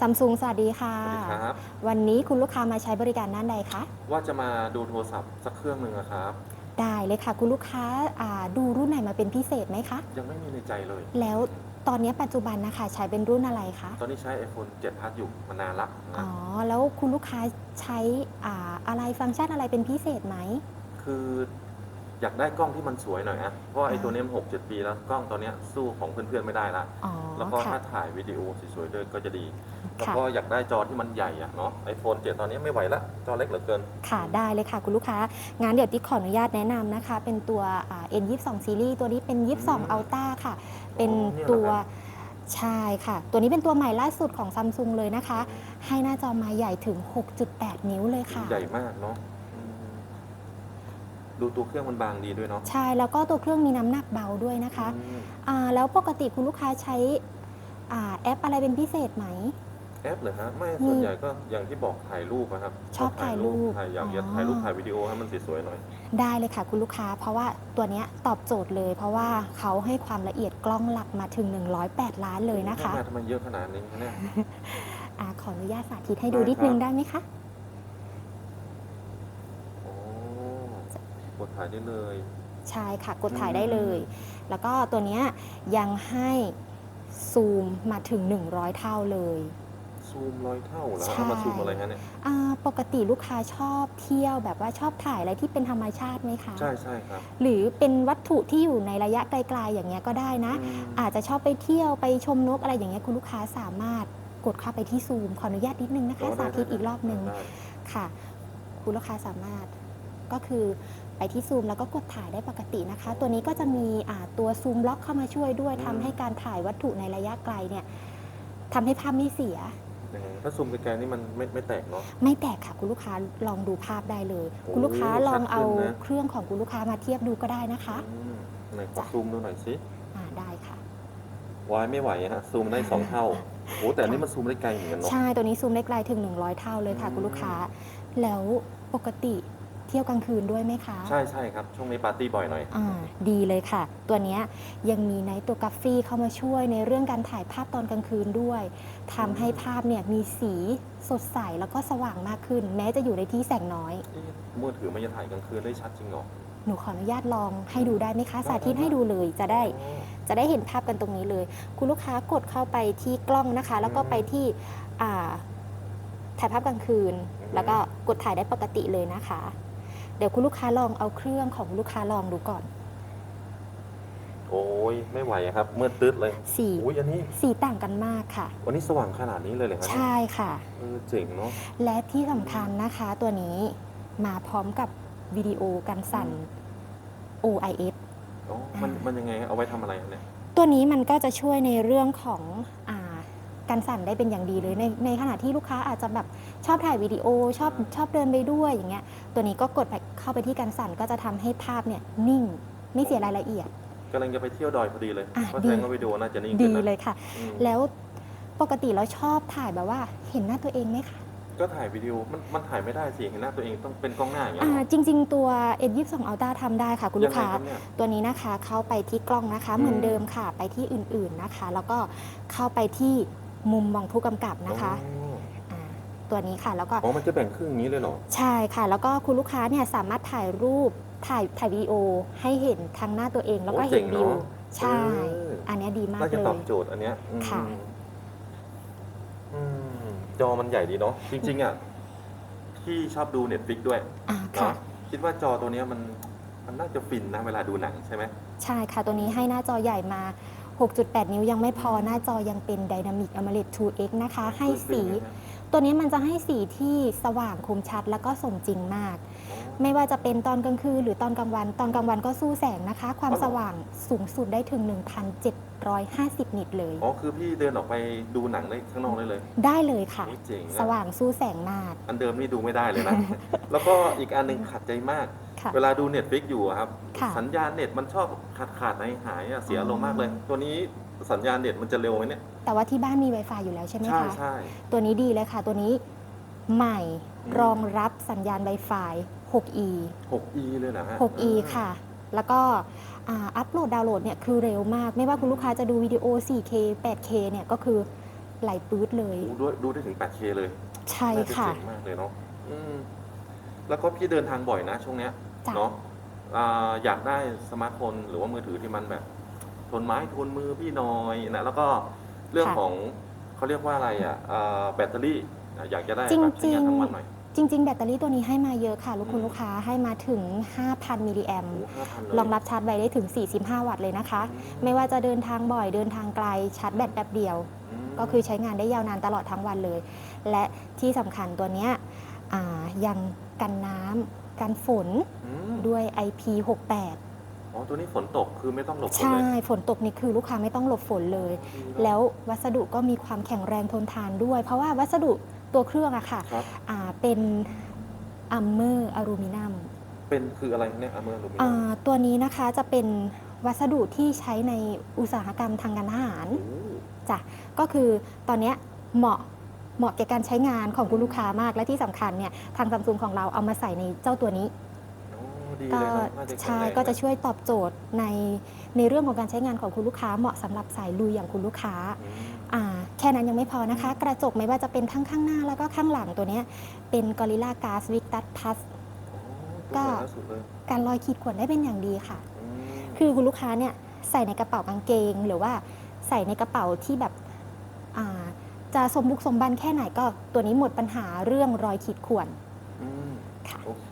ซัมซุงสวัสดีค่ะ สวัสดีครับ วันนี้คุณลูกค้ามาใช้บริการด้านใดคะ ว่าจะมาดูโทรศัพท์สักเครื่องหนึ่งอะครับ ได้เลยค่ะ คุณลูกค้าอ่าดูรุ่นไหนมาเป็นพิเศษไหมคะ ยังไม่มีในใจเลย แล้วตอนนี้ปัจจุบันนะคะใช้เป็นรุ่นอะไรคะ ตอนนี้ใช้ iPhone 7 Plus อยู่มานานละนะอ๋อ แล้วคุณลูกค้าใช้อ่าอะไรฟังก์ชันอะไรเป็นพิเศษไหม คือ อยากได้กล้องที่มันสวยหน่อยอะเพราะว่าไอ้อ่าตัวนี้มัน6 7ปีแล้วกล้องตอนเนี้ยสู้ของเพื่อนๆไม่ได้ละอ๋อแล้วก็ค่ะ ถ้าถ่ายวิดีโอสวยๆด้วยก็จะดี แล้วค่ะก็อยากได้จอที่มันใหญ่อะเนาะ iPhone 7ตอนนี้ไม่ไหวละจอเล็กเหลือเกิน ค่ะได้เลยค่ะคุณลูกค้างั้นเดี๋ยวติ๊กขออนุญาตแนะนำนะคะ เป็นตัวอ่า N22 Series ตัวนี้เป็นอืม22 Ultra ค่ะ เป็นอ๋อเนี่ยเหรอตัวครับ ใช่ค่ะ ตัวนี้เป็นตัวใหม่ล่าสุดของซัมซุงเลยนะคะ ให้หน้าจอมาใหญ่ถึง 6.8 นิ้วเลยค่ะ ใหญ่มากเนาะอืม ดูตัวเครื่องมันบางดีด้วยเนาะใช่แล้วก็ตัวเครื่องมีน้ำหนักเบาด้วยนะคะอืมอ่าแล้วปกติคุณลูกค้าใช้อ่าแอปอะไรเป็นพิเศษไหม แอปเหรอฮะไม่มีส่วนใหญ่ก็อย่างที่บอกถ่ายรูปนะครับชอบถ่ายรูปถ่ายอยากจะอ๋อ ถ่ายรูปถ่ายวิดีโอให้มันสวยๆหน่อย ได้เลยค่ะคุณลูกค้า เพราะว่าตัวเนี้ยตอบโจทย์เลย เพราะว่าเขาให้ความละเอียดกล้องหลักมาถึง 108 ล้านเลยนะคะทำไมทำไมเยอะขนาดนี้คะเนี่ย อาขออนุญาตสาธิตให้ดูได้นิดนึงครับได้ไหมคะ โอ้ กดถ่ายได้เลยใช่ค่ะกดถ่ายอืมได้เลย แล้วก็ตัวเนี้ยยังให้ซูมมาถึง 100 เท่าเลย ซูมร้อยเท่าแล้วใช่ เอามาซูมอะไรฮะเนี่ยอ่าปกติลูกค้าชอบเที่ยวแบบว่าชอบถ่ายอะไรที่เป็นธรรมชาติไหมคะใช่ใช่ครับหรือเป็นวัตถุที่อยู่ในระยะไกลๆอย่างเงี้ยก็ได้นะ อืมอาจจะชอบไปเที่ยวไปชมนกอะไรอย่างเงี้ยคุณลูกค้าสามารถกดเข้าไปที่ซูมขออนุญาตนิดนึงนะคะ สาธิตอีกรอบหนึ่งได้ค่ะ คุณลูกค้าสามารถก็คือ ไปที่ซูมแล้วก็กดถ่ายได้ปกตินะคะ ตัวนี้ก็จะมีอ่าตัวซูมล็อกเข้ามาช่วยด้วยทำให้การถ่ายวัตถุในระยะไกลเนี่ยทำให้ภาพไม่เสีย อืมถ้าซูมไกลๆนี่มันไม่ไม่แตกเนาะ ไม่แตกค่ะคุณลูกค้าลองดูภาพได้เลย โอ้คุณลูกค้าลองเอาชัดขึ้นนะ เครื่องของคุณลูกค้ามาเทียบดูก็ได้นะคะอืมไหนขอจ้ะซูมดูหน่อยสิอ่าได้ค่ะ วายไม่ไหวฮะซูมได้สองเท่าโอ้แต่อันนี้มันซูมได้ไกลเหมือนกันเนาะ ใช่ตัวนี้ซูมได้ไกลถึง 100 เท่าเลยค่ะ อืม คุณลูกค้า แล้วปกติ เที่ยวกลางคืนด้วยไหมคะ ใช่ใช่ครับ ช่วงนี้ปาร์ตี้บ่อยหน่อย อ่าดีเลยค่ะ ตัวเนี้ยยังมีไนโตกราฟีเข้ามาช่วยในเรื่องการถ่ายภาพตอนกลางคืนด้วยทำให้ภาพเนี่ยมีสีสดใสแล้วก็สว่างมากขึ้น แม้จะอยู่ในที่แสงน้อย เอ๊ะมือถือมันจะถ่ายกลางคืนได้ชัดจริงเหรอ หนูขออนุญาตลองให้ดูได้ไหมคะได้สาธิตได้ ให้ดูเลยจะได้อ๋อจะได้เห็นภาพกันตรงนี้เลย คุณลูกค้ากดเข้าไปที่กล้องนะคะ แล้วก็อืมไปที่อ่าถ่ายภาพกลางคืนอืมแล้วก็กดถ่ายได้ปกติเลยนะคะ เดี๋ยวคุณลูกค้าลองเอาเครื่องของคุณลูกค้าลองดูก่อน โอ้ยไม่ไหวครับมืดตึ๊ดเลยสีโอ้ยอันนี้สีต่างกันมากค่ะ วันนี้สว่างขนาดนี้เลยเลยครับใช่ค่ะ เออเจ๋งเนาะและที่สำคัญนะคะตัวนี้มาพร้อมกับวิดีโอกันสั่น OIS อ๋อมันอ่ามัมันยังไงเอาไว้ทำอะไรครับเนี่ย ตัวนี้มันก็จะช่วยในเรื่องของอา การสั่นได้เป็นอย่างดีเลยในในขณะที่ลูกค้าอาจจะแบบชอบถ่ายวิดีโอชอบชอบเดินไปด้วยอย่างเงี้ยตัวนี้ก็กดไปเข้าไปที่การสั่นก็จะทำให้ภาพเนี่ยนิ่งไม่เสียรายละเอียดกำลังจะไปเที่ยวดอยพอดีเลยอะเพราะดีแสดงว่าวิดีโอน่าจะนิ่งดีขึ้นนะเลยค่ะอืมแล้วปกติเราชอบถ่ายแบบว่าเห็นหน้าตัวเองไหมคะก็ถ่ายวิดีโอมันมันถ่ายไม่ได้สิเห็นหน้าตัวเองต้องเป็นกล้องหน้าอย่างเงี้ยอ่าเหรอจริง ๆ ตัว N22 Ultra ทำได้ค่ะ คุณลูกค้ายังไงรับเนี่ยตัวนี้นะคะเข้าไปที่กล้องนะคะอืมเหมือนเดิมค่ะไปที่อื่นๆนะคะ แล้วก็เข้าไปที่ มุมมองผู้กำกับนะคะอ๋ออ่าตัวนี้ค่ะแล้วก็ อ๋อ มันจะแบ่งครึ่งอย่างนี้เลยเหรอ ใช่ค่ะ แล้วก็คุณลูกค้าเนี่ยสามารถถ่ายรูปถ่ายถ่ายวิดีโอให้เห็นทั้งหน้าตัวเองแล้วก็โอ้เห็นเจ๋งวิวเนอะใช่ เอออั อันเนี้ยดีมากน่าจะเลตอย บโจทย์อันเนี้ยอืมค่ะ อืมจอมันใหญ่ดีเนาะ จริง ๆ อะพี่ชอบดู Netflix ด้วยอ่าค่ะ เนาะคิดว่าจอตัวเนี้ยมัน มันน่าจะฟินนะเวลาดูหนังใช่ไหม ใช่ค่ะตัวนี้ให้หน้าจอใหญ่มา 6.8 นิ้วยังไม่พอหน้าจอยังเป็น Dynamic AMOLED 2X นะคะ ให้สีฟินไหมฮะตัวนี้มันจะให้สีที่สว่างคมชัดแล้วก็สมจริงมากอ๋อไม่ว่าจะเป็นตอนกลางคืนหรือตอนกลางวัน ตอนกลางวันก็สู้แสงนะคะ ความอ๋อเหรอสว่างสูงสุดได้ถึง 1,750 นิตเลย อ๋อ คือพี่เดินออกไปดูหนังได้ข้างนอกได้เลย ได้เลยค่ะ นี่เจ๋งนะสว่างสู้แสงมาก อันเดิมนี่ดูไม่ได้เลยนะ แล้วก็อีกอันหนึ่งขัดใจมาก ค่ะ เวลาดูเน็ตฟิกอยู่อะครับ ค่ะ สัญญาณเน็ตมันชอบขาดขาดหายหายๆอะเสียอ๋ออารมณ์มากเลย ตัวนี้สัญญาณเน็ตมันจะเร็วไหมเนี่ย แต่ว่าที่บ้านมี Wi-Fi อยู่แล้วใช่ไหมใช่คะ ใช่ ตัวนี้ดีเลยค่ะ ตัวนี้ใหม่อืม รองรับสัญญาณ Wi-Fi 6E 6 e เลยนะฮะ 6E ค่ะ แล้วก็อ่าอัปโหลดดาวน์โหลดเนี่ยคือเร็วมาก ไม่ว่าคุณลูกค้าจะดูวิดีโอ 4K 8K เนี่ยก็คือไหลปื๊ดเลยดูด้วยดูได้ถึง 8K เลยใช่น่าจค่ะ เจ๋งมากเลยเนาะอืมแล้วก็พี่เดินทางบ่อยนะช่วงเนี้ย จ้ะ เนาะอ่าอยากได้สมาร์ทโฟนหรือว่ามือถือที่มันแบบ ทนไม้ทนมือพี่หน้อยนะแล้วก็เรื่องของเขาเรียกว่าอะไรอะอ่าแบตเตอรี่อะอยากจะได้จริงแบบใช้งานๆทั้งวันหน่อย จริง ๆ แบตเตอรี่ตัวนี้ให้มาเยอะค่ะ ลูกคุณอืม ลูกค้าให้มาถึง 5,000 มิลลิแอมโอ้ห้าพันเลยรองรับชาร์จไวได้ถึง 45 วัตต์เลยนะคะอืไม่ว่าจะเดินทางบ่อยเดินทางไกลชาร์จแบตแป๊บเดียว ม ก็คือใช้งานได้ยาวนานตลอดทั้งวันเลย และที่สำคัญตัวเนี้ยอ่ายังกันน้ำ กันฝนมด้วย IP68 อ๋อตัวนี้ฝนตกคือไม่ต้องหลบฝนใช่ เลยฝนตกนี่คือลูกค้าไม่ต้องหลบฝนเลยดีเนอะแล้ววัสดุก็มีความแข็งแรงทนทานด้วย เพราะว่าวัสดุตัวเครื่องอะค่ะครับ อ่าเป็นอัมเมอร์อลูมิเนียมเป็นคืออะไรเนี่ยอะเมอร์ลูมิเนียอ่าตัวนี้นะคะจะเป็นวัสดุที่ใช้ในอุตสาหกรรมทางการทหาร โอ้จ้ะก็คือตอนเนี้ยเหมาะ เหมาะแก่การใช้งานของคุณลูกค้ามาก และที่สำคัญเนี่ยทางซัมซุงของเราเอามาใส่ในเจ้าตัวนี้โอ้ดีก็เลยนะน่าจะแข็งใช่แรงก็จะนช่วยตอบโจทย์ในในเรื่องของการใช้งานของคุณลูกค้า เหมาะสำหรับสายลุยอย่างคุณลูกค้าอืมอ่าแค่นั้นยังไม่พอนะคะ กระจกไม่ว่าจะเป็นทั้งข้างหน้าแล้วก็ข้างหลังตัวเนี้ยเป็น Gorilla Glass Victus Plus ก็ก็ล่าสุดเลยการลอยขีดข่วนได้เป็นอย่างดีค่ะอืมคือคุณลูกค้าเนี่ยใส่ในกระเป๋ากางเกง หรือว่าใส่ในกระเป๋าที่แบบอ่า จะสมบุกสมบันแค่ไหนก็ตัวนี้หมดปัญหาเรื่องรอยขีดข่วน อืมค่ะ โอเค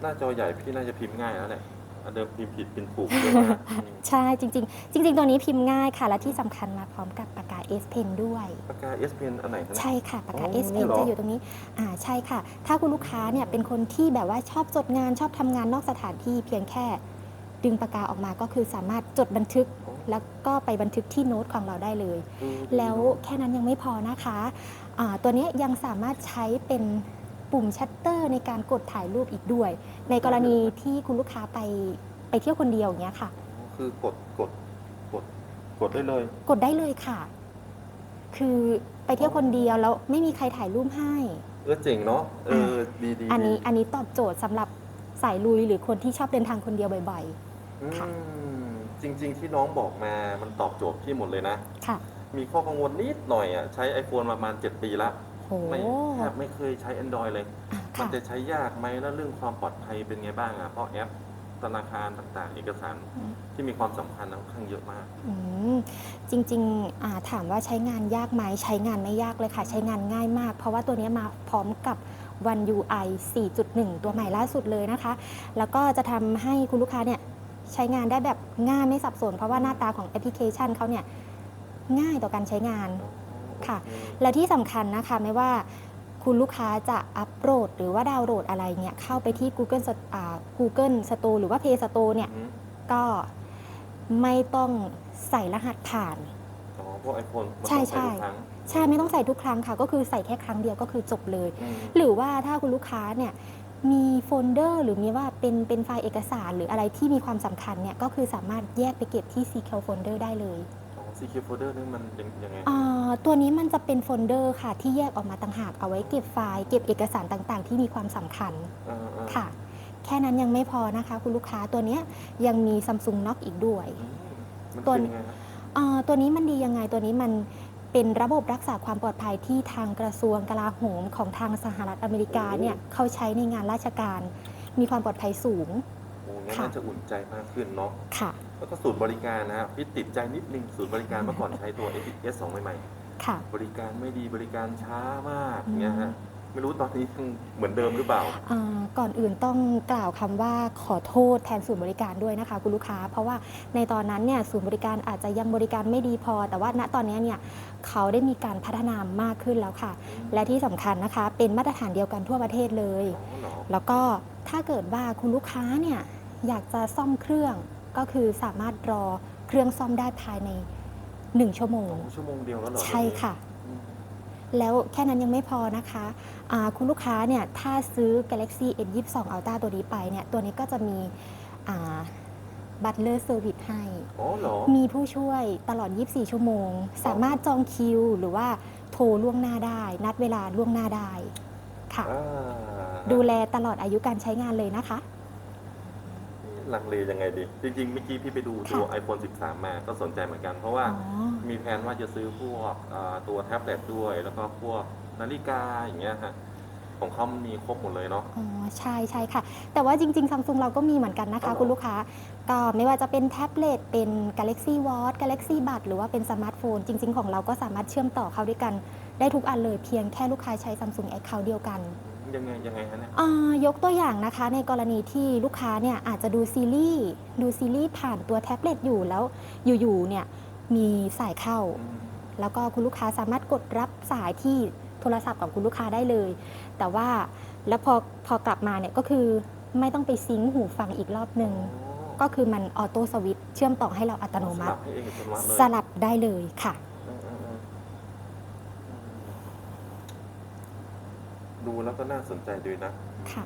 หน้าจอใหญ่พี่น่าจะพิมพ์ง่ายแล้วแหละอันเดิมพิมพ์ผิดพิมพ์ถูกเยอะมากอืมใช่จริง ๆ จริง ๆ ตัวนี้พิมพ์ง่ายค่ะ และที่สำคัญมาพร้อมกับปากกา S Pen ด้วย ปากกา S Pen อันไหนคะเนี่ย ใช่ค่ะปากกา อ๋อ S นี่ Pen เหรอ จะอยู่ตรงนี้อ่าใช่ค่ะ ถ้าคุณลูกค้าเนี่ยเป็นคนที่แบบว่าชอบจดงานชอบทำงานนอกสถานที่เพียงแค่ ดึงปากกาออกมาก็คือสามารถจดบันทึก อ๋อ แล้วก็ไปบันทึกที่โน้ตของเราได้เลยอืมแล้วแค่นั้นยังไม่พอนะคะอ่าตัวเนี้ยยังสามารถใช้เป็นปุ่มชัตเตอร์ในการกดถ่ายรูปอีกด้วย ในกรณีที่คุณลูกค้าไปไปเที่ยวคนเดียวอย่างเงี้ยค่ะอ๋อคือกดกดกดกดได้เลย กดได้เลยค่ะ คือไปเที่ยวคนเดียวแล้วไม่มีใครถ่ายรูปให้เออเจ๋งเนาะเออดีดีอันนี้ดีอันนี้ตอบโจทย์สำหรับสายลุยหรือคนที่ชอบเดินทางคนเดียวบ่อยค่ะอืม จริง ๆ ที่น้องบอกมามันตอบโจทย์พี่หมดเลยนะๆค่ะมีข้อกังวลนิดหน่อยอะใช้ iPhone ประมาณ 7 ปีละโอ้ไม่แทบไม่เคยใช้ Android เลยอะมันค่ะ จะใช้ยากไหมแล้วเรื่องความปลอดภัยเป็นไงบ้างอะเพราะแอปธนาคารต่างๆ เอกสารอืม ที่มีความสำคัญค่อนข้างเยอะมาก อืมจริงๆอ่าถามว่าใช้งานยากไหมใช้งานไม่ยากเลยค่ะ ใช้งานง่ายมาก เพราะว่าตัวเนี้ยมาพร้อมกับ One UI 4.1 ตัวใหม่ล่าสุดเลยนะคะ แล้วก็จะทำให้คุณลูกค้าเนี่ย ใช้งานได้แบบง่ายไม่สับสน เพราะว่าหน้าตาของแอปพลิเคชันเขาเนี่ยง่ายต่อการใช้งานค่ะโอเและที่สำคัญนะคะไม่ว่าคุณลูกค้าจะอัปโหลดหรือว่าดาวน์โหลดอะไรเนี่ยเข้าไปที่ Google Sto- อ่า Google Store หรือว่า Play Store เนี่ยอืมก็ไม่ต้องใส่รหัสผ่านอ๋อพวกไอโฟนมันใช่ต้องใส่ใช่ทุกครั้งใช่ไม่ต้องใส่ทุกครั้งค่ะ ก็คือใส่แค่ครั้งเดียวก็คือจบเลยอืมหรือว่าถ้าคุณลูกค้าเนี่ย มีโฟลเดอร์หรือมีว่าเป็นเป็นไฟล์เอกสารหรืออะไรที่มีความสำคัญเนี่ยก็คือสามารถแยกไปเก็บที่ CQ Folder ได้เลยอ๋อ CQ folder นี่มันยังยังไงอ่าตัวนี้มันจะเป็นโฟลเดอร์ค่ะ ที่แยกออกมาต่างหากเอาไว้เก็บไฟล์เก็บเอกสารต่างๆ ที่มีความสำคัญอ่าอ่าค่ะ แค่นั้นยังไม่พอนะคะ คุณลูกค้าตัวเนี้ยยังมี Samsung Knock อีกด้วย อืมมันตัว เป็นยังไงครับอ่าตัวนี้มันดียังไงตัวนี้มัน เป็นระบบรักษาความปลอดภัยที่ทางกระทรวงกลาโหมของทางสหรัฐอเมริกาเนี่ยเขาใช้ในงานราชการ มีความปลอดภัยสูง โอ้งั้นค่ะ น่าจะอุ่นใจมากขึ้นเนาะ ค่ะ แล้วก็ศูนย์บริการนะฮะพี่ติดใจนิดนึงศูนย์บริการเมื่อก่อนใช้ตัว S 2ใหม่ค่ะ ๆ บริการไม่ดีบริการช้ามากอืม เงี้ยฮะ ไม่รู้ตอนนี้ยังเหมือนเดิมหรือเปล่า อ่าก่อนอื่นต้องกล่าวคำว่าขอโทษแทนศูนย์บริการด้วยนะคะคุณลูกค้า เพราะว่าในตอนนั้นเนี่ยศูนย์บริการอาจจะยังบริการไม่ดีพอ แต่ว่าณตอนนี้เนี่ยเขาได้มีการพัฒนามากขึ้นแล้วค่ะ และที่สำคัญนะคะ เป็นมาตรฐานเดียวกันทั่วประเทศเลย อ๋อเหรอแล้วก็ถ้าเกิดว่าคุณลูกค้าเนี่ยอยากจะซ่อมเครื่องก็คือสามารถรอเครื่องซ่อมได้ภายใน 1 ชั่วโมง สองชั่วโมงเดียวแล้วเหรอใช่ค่ะอืม แล้วแค่นั้นยังไม่พอนะคะอ่าคุณลูกค้าเนี่ยถ้าซื้อ Galaxy S22 Ultra ตัวนี้ไปเนี่ยตัวนี้ก็จะมีบัตเลอร์เซอร์วิสให้อ๋อเหรอมีผู้ช่วยตลอด 24 ชั่วโมง สามารถจองคิว หรือว่าโทรล่วงหน้าได้ นัดเวลาล่วงหน้าได้ค่ะอ่าดูแลตลอดอายุการใช้งานเลยนะคะน ลังเลยังไงดี จริงๆเมื่อกี้พี่ไปดูตัว iPhone 13 มาก็สนใจเหมือนกัน เพราะว่าอ๋อ มีแผนว่าจะซื้อพวกอ่าตัวแท็บเล็ตด้วย แล้วก็พวกนาฬิกาอย่างเงี้ยฮะของเขามันมีครบหมดเลยเนาะ อ๋อใช่ใช่ค่ะ แต่ว่าจริงๆซัมซุงเราก็มีเหมือนกันนะคะอ๋อเหรอคุณลูกค้า ก็ไม่ว่าจะเป็นแท็บเล็ตเป็น Galaxy Watch Galaxy Buds หรือว่าเป็นสมาร์ทโฟน จริง ๆ ของเราก็สามารถเชื่อมต่อเข้าด้วยกัน ได้ทุกอันเลยเพียงแค่ลูกค้าใช้ Samsung Account เดียวกัน ยังไงยังไงฮะเนี่ย อ่ายกตัวอย่างนะคะในกรณีที่ลูกค้าเนี่ยอาจจะดูซีรีส์ดูซีรีส์ผ่านตัวแท็บเล็ตอยู่แล้วอยู่ๆเนี่ยมีสายเข้าอืมแล้วก็คุณลูกค้าสามารถกดรับสายที่โทรศัพท์ของคุณลูกค้าได้เลย แต่ว่าแล้วพอพอกลับมาเนี่ยก็คือไม่ต้องไปซิงค์หูฟังอีกรอบหนึ่งอ๋อก็คือมันออโต้สวิตช์เชื่อมต่อให้เราอัตโนมัสติลับให้เองอัตโนมัติเลยสลับได้เลยค่ะ อืมอืมอืม ดูแล้วก็น่าสนใจดีนะ ค่ะ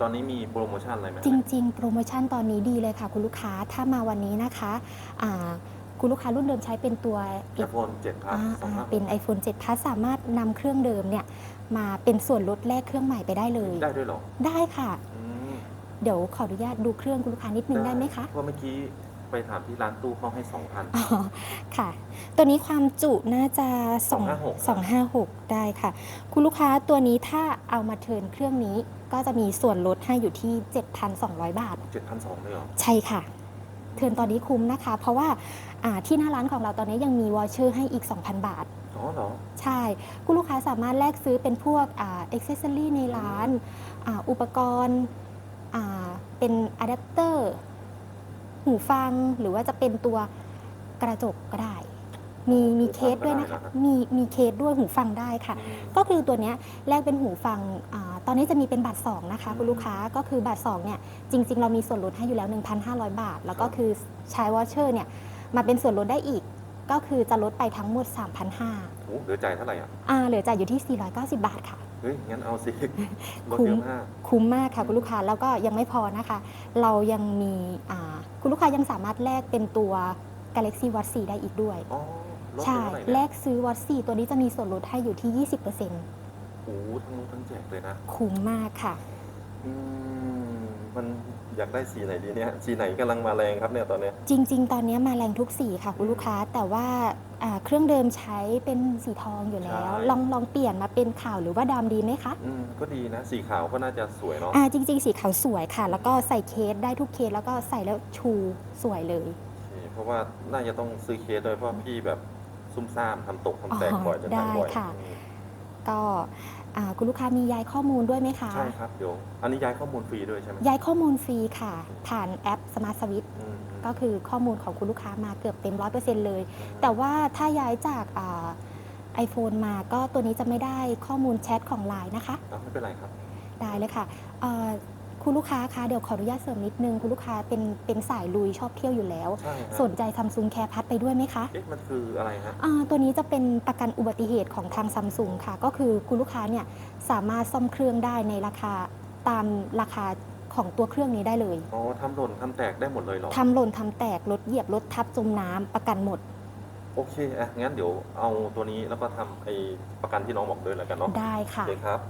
ตอนนี้มีโปรโมชั่นอะไรไหมจริง ๆ โปรโมชั่นตอนนี้ดีเลยค่ะ คุณลูกค้าถ้ามาวันนี้นะคะอ่าคุณลูกค้ารุ่นเดิมใช้เป็นตัวไอโฟน7 Plus อ่าสองอ่าห้าเป็น iPhone 7 Plus สามารถนำเครื่องเดิมเนี่ยมาเป็นส่วนลดแลกเครื่องใหม่ไปได้เลย ได้ด้วยเหรอได้ค่ะ อืมเดี๋ยวขออนุญาตดูเครื่องคุณลูกค้านิดนึงได้ไหมคะ เพราะเมื่อกี้ ไปถามที่ร้านตู้เขาให้2,000อ๋อค่ะ ตัวนี้ความจุน่าจะ256 2 256ได้ค่ะ คุณลูกค้าตัวนี้ถ้าเอามาเทิร์นเครื่องนี้ก็จะมีส่วนลดให้อยู่ที่ 7,200 บาท7,200เลยเหรอ ใช่ค่ะ เทิร์นตอนนี้คุ้มนะคะ เพราะว่าอ่าที่หน้าร้านของเราตอนนี้ยังมีวอเชอร์ให้อีก 2,000 บาท อ๋อเหรอ ใช่ คุณลูกค้าสามารถแลกซื้อเป็นพวกอ่าอ็อกเซสซอรี่ในร้านอ่าอุปกรณ์อ่าเป็นอะแดปเตอร์ หูฟังหรือว่าจะเป็นตัวกระจกก็ได้ มีมีเคสด้วยนะคะ มีมีเคสด้วยหูฟังได้ค่ะอืมก็คือตัวเนี้ยแลกเป็นหูฟังอาตอนนี้จะมีเป็นบัตร2นะคะอืมคุณลูกค้าก็คือบัตร2เนี่ยจริง ๆ เรามีส่วนลดให้อยู่แล้ว 1,500 บาท แล้วก็ครับคือใช้วอเชอร์เนี่ยมาเป็นส่วนลดได้อีก ก็คือจะลดไปทั้งหมด3,500โอ้เหลือจ่ายเท่าไหร่อะ อ่าเหลือจ่ายอยู่ที่ 490 บาทค่ะ เฮ้ย งั้นเอาสิลดคุ้เยมอะมาก คุ้มมากค่ะคุณลูกค้าแล้วก็ยังไม่พอนะคะ เรายังมีอ่าคุณลูกค้ายังสามารถแลกเป็นตัว Galaxy Watch 4ได้อีกด้วยอ๋อลดไปใช่เท่าไหร่แลเนี่ยกซื้อ Watch 4ตัวนี้จะมีส่วนลดให้อยู่ที่ 20%โอ้โหทั้งลดทั้งแจกเลยนะ คุ้มมากค่ะอืมมัน อยากได้สีไหนดีเนี่ยสีไหนกำลังมาแรงครับเนี่ยตอนเนี้ยจริง ๆ ตอนนี้มาแรงทุกสีค่ะคุณลูกค้าแต่ว่าอ่าเครื่องเดิมใช้เป็นสีทองอยู่แล้วใช่ลองลองเปลี่ยนมาเป็นขาวหรือว่าดำดีไหมคะอืมก็ดีนะสีขาวก็น่าจะสวยเนาะอ่าจริง ๆ สีขาวสวยค่ะ แล้วก็ใส่เคสได้ทุกเคสแล้วก็ใส่แล้วชูสวยเลย โอเคเพราะว่าน่าจะต้องซื้อเคสด้วยเพราะพี่แบบซุ่มซ่ามทำตกทำแตกอ๋อบ่อยจะทำบ่อยได้ค่ะ อืม ก็อ่าคุณลูกค้ามีย้ายข้อมูลด้วยไหมคะ ใช่ครับเดี๋ยวอันนี้ย้ายข้อมูลฟรีด้วยใช่ไหมย้ายข้อมูลฟรีค่ะ ผ่านแอป Smart Switch อืมก็คือข้อมูลของคุณลูกค้ามาเกือบเต็มร้อยเปอร์เซ็นต์เลย แต่ว่าถ้าย้ายจากไอโฟนมาก็ตัวนี้จะไม่ได้ข้อมูลแชทของไลน์นะคะเอาไม่เป็นไรครับ ได้เลยค่ะเอ่อ คุณลูกค้าคะเดี๋ยวขออนุญาตเสริมนิดนึง คุณลูกค้าเป็นเป็นสายลุยชอบเที่ยวอยู่แล้ว ใช่ฮะสนใจซัมซุงแคร์พัดไปด้วยไหมคะเอ๊ะมันคืออะไรฮะ อ่าตัวนี้จะเป็นประกันอุบัติเหตุของทางซัมซุงค่ะ ก็คือคุณลูกค้าเนี่ยสามารถซ่อมเครื่องได้ในราคาตามราคาของตัวเครื่องนี้ได้เลยอ๋อทำหล่นทำแตกได้หมดเลยเหรอ ทำหล่นทำแตกรถเหยียบรถทับจมน้ำประกันหมดโอเค อะ งั้นเดี๋ยวเอาตัวนี้แล้วก็ทำไอ้ประกันที่น้องบอกด้วยแล้วกันเนาะได้โอค่ะ เคครับ